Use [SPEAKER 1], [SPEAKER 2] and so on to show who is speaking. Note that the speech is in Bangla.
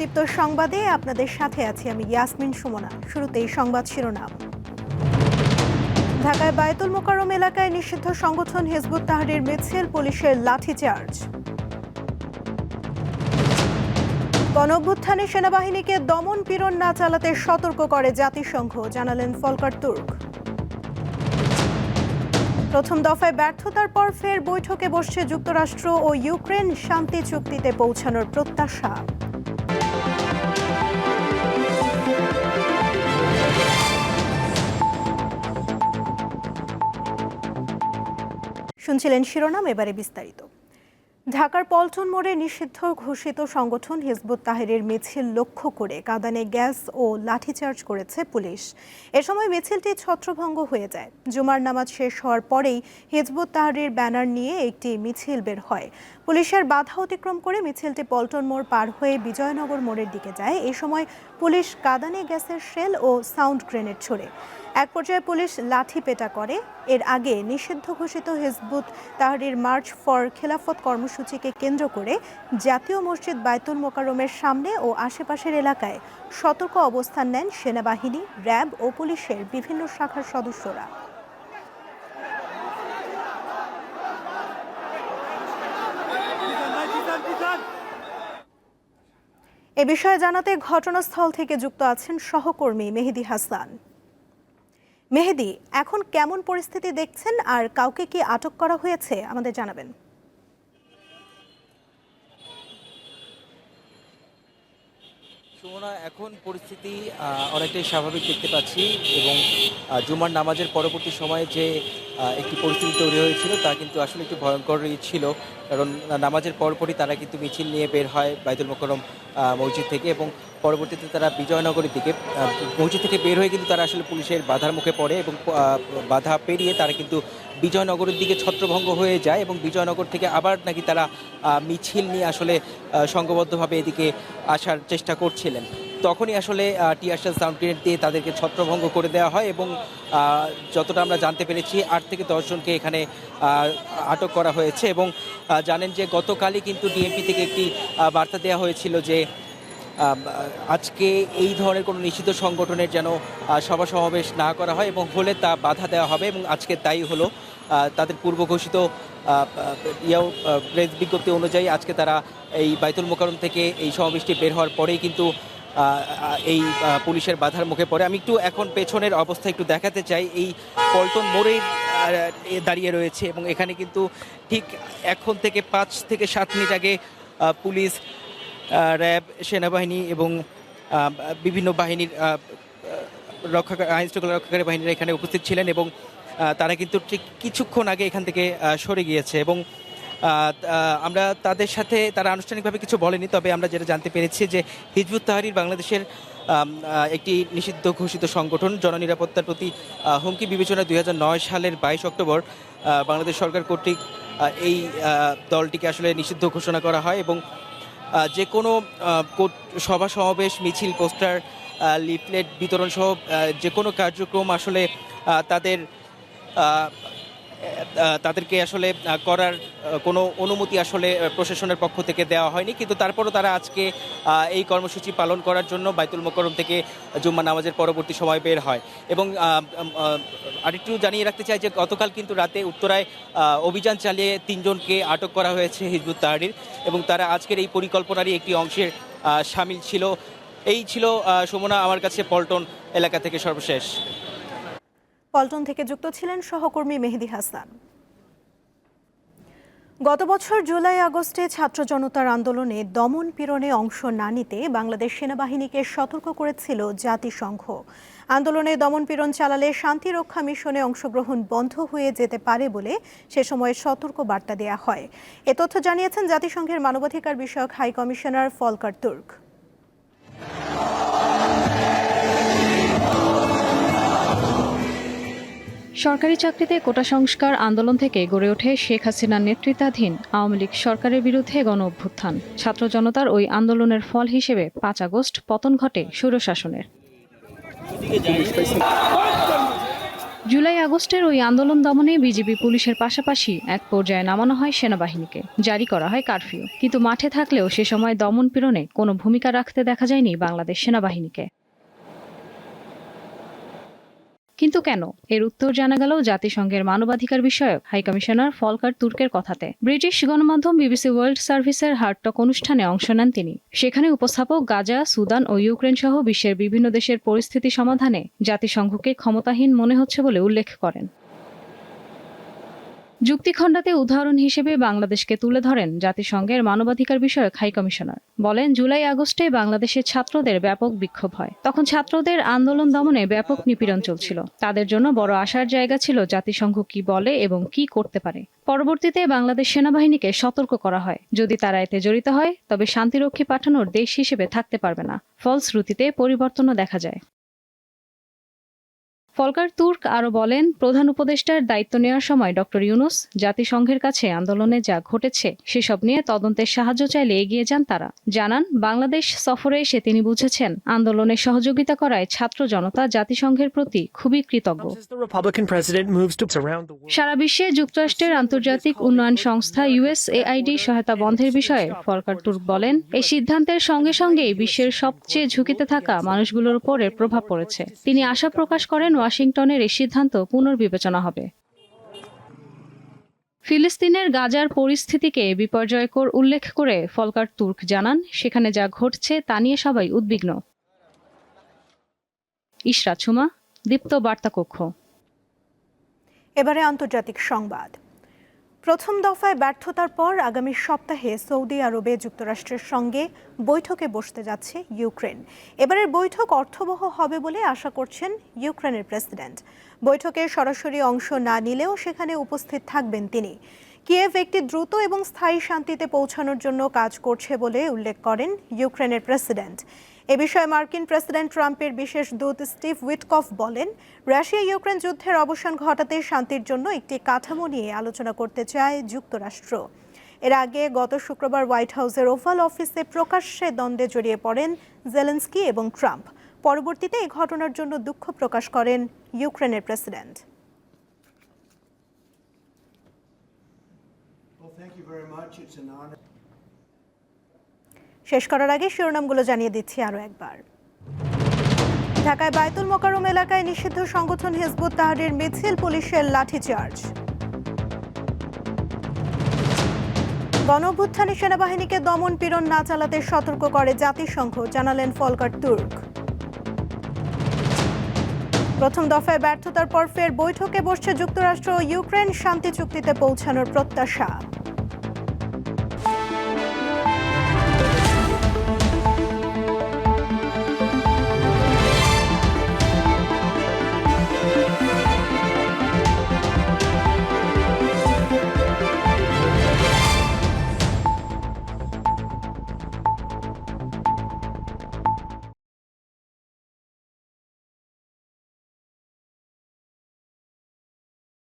[SPEAKER 1] দীপ্ত সংবাদে আপনাদের সাথে আছি আমি ইয়াসমিন সুমনা। শুরুতেই সংবাদ শিরোনাম। ঢাকায় বায়তুল মোকাররম এলাকায় নিষিদ্ধ সংগঠন হিজবুত তাহরির মিছিল, পুলিশের লাঠিচার্জ। গণঅভ্যুত্থানে সেনাবাহিনীকে দমন পীড়ন না চালাতে সতর্ক করে জাতিসংঘ, জানালেন ফলকার তুর্ক। প্রথম দফায় ব্যর্থতার পর ফের বৈঠকে বসছে যুক্তরাষ্ট্র ও ইউক্রেন শান্তি চুক্তিতে পৌঁছানোর প্রত্যাশা। শুনছিলেন শিরোনাম এবারে বিস্তারিত। ঢাকার পল্টন মোড়ে নিষিদ্ধ ঘোষিত সংগঠন হিজবুত তাহেরের মিছিল লক্ষ্য করে কাঁদানে গ্যাস ও লাঠিচার্জ করেছে পুলিশ। এ সময় মিছিলটি ছত্রভঙ্গ হয়ে যায়। জুমার নামাজ শেষ হওয়ার পরেই হিজবুত তাহারির ব্যানার নিয়ে একটি মিছিল বের হয়। পুলিশের বাধা অতিক্রম করে মিছিলটি পল্টন মোড় পার হয়ে বিজয়নগর মোড়ের দিকে যায়। এ সময় পুলিশ কাঁদানে গ্যাসের শেল ও সাউন্ড গ্রেনেড ছোড়ে। এক পর্যায়ে পুলিশ লাঠি পেটা করে। এর আগে নিষিদ্ধ ঘোষিত হিজবুত তাহরির মার্চ ফর খেলাফত কর্মসূচিকে কেন্দ্র করে জাতীয় মসজিদ বায়তুল মোকাররমের সামনে ও আশেপাশের এলাকায় সতর্ক অবস্থান নেন সেনাবাহিনী, র্যাব ও পুলিশের বিভিন্ন শাখার সদস্যরা। এ বিষয়ে জানাতে ঘটনাস্থল থেকে যুক্ত আছেন সহকর্মী মেহেদি হাসান। মেহেদি, এখন কেমন পরিস্থিতি দেখছেন আর কাউকে কি আটক করা হয়েছে? আমাদের জানাবেন।
[SPEAKER 2] সুমনা, এখন পরিস্থিতি অনেকটাই স্বাভাবিক দেখতে পাচ্ছি এবং জুমার নামাজের পরবর্তী সময়ে যে একটি পরিস্থিতি তৈরি হয়েছিল তা কিন্তু আসলে একটু ভয়ঙ্করই ছিল। কারণ নামাজের পরপরই তারা কিন্তু মিছিল নিয়ে বের হয় বাইদুল মোকরম মসজিদ থেকে এবং পরবর্তীতে তারা বিজয়নগরের দিকে মসজিদ থেকে বের হয়ে কিন্তু তারা আসলে পুলিশের বাধার মুখে পড়ে এবং বাধা পেরিয়ে তারা কিন্তু বিজয়নগরের দিকে ছত্রভঙ্গ হয়ে যায় এবং বিজয়নগর থেকে আবার নাকি তারা মিছিল নিয়ে আসলে সংঘবদ্ধভাবে এদিকে আসার চেষ্টা করছিলেন। তখনই আসলে টিয়ারশাল সাউন্ড গ্রেনেড দিয়ে তাদেরকে ছত্রভঙ্গ করে দেওয়া হয় এবং যতটা আমরা জানতে পেরেছি, আট থেকে দশজনকে এখানে আটক করা হয়েছে এবং জানেন যে গতকালই কিন্তু ডিএমপি থেকে একটি বার্তা দেওয়া হয়েছিল যে আজকে এই ধরনের কোনো নিষিদ্ধ সংগঠনের যেন সভা সমাবেশ না করা হয় এবং হলে তা বাধা দেওয়া হবে এবং আজকে তাই হলো। তাদের পূর্ব ঘোষিত ইয়াও প্রেস বিজ্ঞপ্তি অনুযায়ী আজকে তারা এই বাইতুল মোকারম থেকে এই সমাবেশটি বের হওয়ার পরেই কিন্তু এই পুলিশের বাধার মুখে পড়ে। আমি একটু এখন পেছনের অবস্থা একটু দেখাতে চাই। এই পল্টন মোড়ে দাঁড়িয়ে রয়েছে এবং এখানে কিন্তু ঠিক এখন থেকে পাঁচ থেকে সাত মিনিট আগে পুলিশ র্যাব, সেনাবাহিনী এবং বিভিন্ন বাহিনীর রক্ষা আইন শৃঙ্খলা রক্ষাকারী বাহিনীরা এখানে উপস্থিত ছিলেন এবং তারা কিন্তু ঠিক কিছুক্ষণ আগে এখান থেকে সরে গিয়েছে এবং আমরা তাদের সাথে, তারা আনুষ্ঠানিকভাবে কিছু বলেনি, তবে আমরা যেটা জানতে পেরেছি যে হিজবুত তাহারির বাংলাদেশের একটি নিষিদ্ধ ঘোষিত সংগঠন, জননিরাপত্তার প্রতি হুমকি বিবেচনা দু হাজার নয় সালের বাইশ অক্টোবর বাংলাদেশ সরকার কর্তৃক এই দলটিকে আসলে নিষিদ্ধ ঘোষণা করা হয় এবং যে কোনো সভা সমাবেশ মিছিল পোস্টার লিফলেট বিতরণ সহ যে কোনো কার্যক্রম আসলে তাদের তাদেরকে আসলে করার কোনো অনুমতি আসলে প্রশাসনের পক্ষ থেকে দেওয়া হয়নি। কিন্তু তারপরও তারা আজকে এই কর্মসূচি পালন করার জন্য বাইতুল মোকরম থেকে জুম্মা নামাজের পরবর্তী সময় বের হয়। এবং আরেকটু জানিয়ে রাখতে চাই যে, গতকাল কিন্তু রাতে উত্তরায় অভিযান চালিয়ে তিনজনকে আটক করা হয়েছে হিজবুত তাহারির। এবং তারা আজকের এই পরিকল্পনারই একটি অংশের সামিল ছিল। এই ছিল সুমনা, আমার কাছে পল্টন এলাকা থেকে সর্বশেষ।
[SPEAKER 1] পল্টন থেকে যুক্ত ছিলেন সহকর্মী মেহেদি হাসান। গত বছর জুলাই আগস্টে ছাত্র জনতার আন্দোলনে দমন পীড়নে অংশ না নিতে বাংলাদেশ সেনাবাহিনীকে সতর্ক করেছিল জাতিসংঘ। আন্দোলনে দমন পীড়ন চালালে শান্তি রক্ষা মিশনে অংশগ্রহণ বন্ধ হয়ে যেতে পারে বলে সে সময় সতর্ক বার্তা দেয়া হয়। এ তথ্য জানিয়েছেন জাতিসংঘের মানবাধিকার বিষয়ক হাই কমিশনার ফলকার তুর্ক।
[SPEAKER 3] সরকারি চাকরিতে কোটা সংস্কার আন্দোলন থেকে গড়ে ওঠে শেখ হাসিনার নেতৃত্বাধীন আওয়ামী লীগ সরকারের বিরুদ্ধে গণ অভ্যুত্থান। ছাত্র জনতার ওই আন্দোলনের ফল হিসেবে পাঁচ আগস্ট পতন ঘটে স্বৈরশাসনের। জুলাই আগস্টের ওই আন্দোলন দমনে বিজেপি পুলিশের পাশাপাশি এক পর্যায়ে নামানো হয় সেনাবাহিনীকে। জারি করা হয় কারফিউ। কিন্তু মাঠে থাকলেও সে সময় দমন পীড়নে কোনো ভূমিকা রাখতে দেখা যায়নি বাংলাদেশ সেনাবাহিনীকে। কিন্তু কেন? এর উত্তর জানা গেল জাতিসংঘের মানবাধিকার বিষয়ক হাইকমিশনার ফলকার তুর্কের কথাতে। ব্রিটিশ গণমাধ্যম বিবিসি ওয়ার্ল্ড সার্ভিসের হার্টটক অনুষ্ঠানে অংশ নেন তিনি। সেখানে উপস্থাপক গাজা, সুদান ও ইউক্রেন সহ বিশ্বের বিভিন্ন দেশের পরিস্থিতি সমাধানে জাতিসংঘকে ক্ষমতাহীন মনে হচ্ছে বলে উল্লেখ করেন। যুক্তিখণ্ডাতে উদাহরণ হিসেবে বাংলাদেশকে তুলে ধরেন জাতিসংঘের মানবাধিকার বিষয়ক হাইকমিশনার বলেন, জুলাই আগস্টে বাংলাদেশের ছাত্রদের ব্যাপক বিক্ষোভ হয়। তখন ছাত্রদের আন্দোলন দমনে ব্যাপক নিপীড়ন চলছিল। তাদের জন্য বড় আশার জায়গা ছিল জাতিসংঘ কি বলে এবং কি করতে পারে। পরবর্তীতে বাংলাদেশ সেনাবাহিনীকে সতর্ক করা হয়। যদি তারা এতে জড়িত হয়, তবে শান্তিরক্ষী পাঠানোর দেশ হিসেবে থাকতে পারবে না। ফলশ্রুতিতে পরিবর্তনও দেখা যায়। ফলকার তুর্ক আরও বলেন প্রধান উপদেষ্টার দায়িত্ব নেওয়ার সময় ডক্টর ইউনুস জাতিসংঘের কাছে আন্দোলনে যা ঘটেছে সেসব নিয়ে তদন্তের সাহায্য চাইলে এগিয়ে যান তারা জানান বাংলাদেশ সফরে এসে তিনি বুঝেছেন আন্দোলনে সহযোগিতা করায় ছাত্র জনতা জাতিসংঘের প্রতি খুবই কৃতজ্ঞ. সারা বিশ্বে যুক্তরাষ্ট্রের আন্তর্জাতিক উন্নয়ন সংস্থা ইউএসএআইডি সহায়তা বন্ধের বিষয়ে ফলকার তুর্ক বলেন এই সিদ্ধান্তের সঙ্গে সঙ্গেই বিশ্বের সবচেয়ে ঝুঁকিতে থাকা মানুষগুলোর উপর এর প্রভাব পড়েছে তিনি আশা প্রকাশ করেন ওয়াশিংটনের এই সিদ্ধান্ত পুনর্বিবেচনা হবে। ফিলিস্তিনের গাজার পরিস্থিতিকে বিপর্যয়কর উল্লেখ করে ফলকার তুর্ক জানান, সেখানে যা ঘটছে তা নিয়ে সবাই উদ্বিগ্ন। ইশরাত সুমা, দীপ্ত বার্তা কক্ষ
[SPEAKER 1] এবারে আন্তর্জাতিক সংবাদ। প্রথম দফায় ব্যর্থতার পর আগামী সপ্তাহে সৌদি আরবে যুক্তরাষ্ট্রের সঙ্গে বৈঠকে বসতে যাচ্ছে ইউক্রেন। এবারের বৈঠক অর্থবহ হবে বলে আশা করছেন ইউক্রেনের প্রেসিডেন্ট। বৈঠকে সরাসরি অংশ না নিলেও সেখানে উপস্থিত থাকবেন তিনি। কিয়েভ একটি দ্রুত এবং স্থায়ী শান্তিতে পৌঁছানোর জন্য কাজ করছে বলে উল্লেখ করেন ইউক্রেনের প্রেসিডেন্ট। এ বিষয়ে মার্কিন প্রেসিডেন্ট ট্রাম্পের বিশেষ দূত স্টিভ উইটকফ বলেন রাশিয়া ইউক্রেন যুদ্ধের অবসান ঘটাতে শান্তির জন্য একটি কাঠামো নিয়ে আলোচনা করতে চায় যুক্তরাষ্ট্র এর আগে গত শুক্রবার হোয়াইট হাউসের ওভাল অফিসে প্রকাশ্যে দ্বন্দ্বে জড়িয়ে পড়েন জেলেন্সকি এবং ট্রাম্প পরবর্তীতে এই ঘটনার জন্য দুঃখ প্রকাশ করেন ইউক্রেনের president
[SPEAKER 4] Well, thank you very much. It's an honor.
[SPEAKER 1] শেষ করার আগে শিরোনামগুলো জানিয়ে দিচ্ছি আরও একবার। ঢাকায় বায়তুল মোকারম এলাকায় নিষিদ্ধ সংগঠন হিজবুত তাহারির মিছিল, পুলিশের লাঠিচার্জ। গণঅভ্যুত্থানে সেনাবাহিনীকে দমন পীড়ন না চালাতে সতর্ক করে জাতিসংঘ, জানালেন ফলকার তুর্ক। প্রথম দফায় ব্যর্থতার পর ফের বৈঠকে বসছে যুক্তরাষ্ট্র ইউক্রেন, শান্তি চুক্তিতে পৌঁছানোর প্রত্যাশা।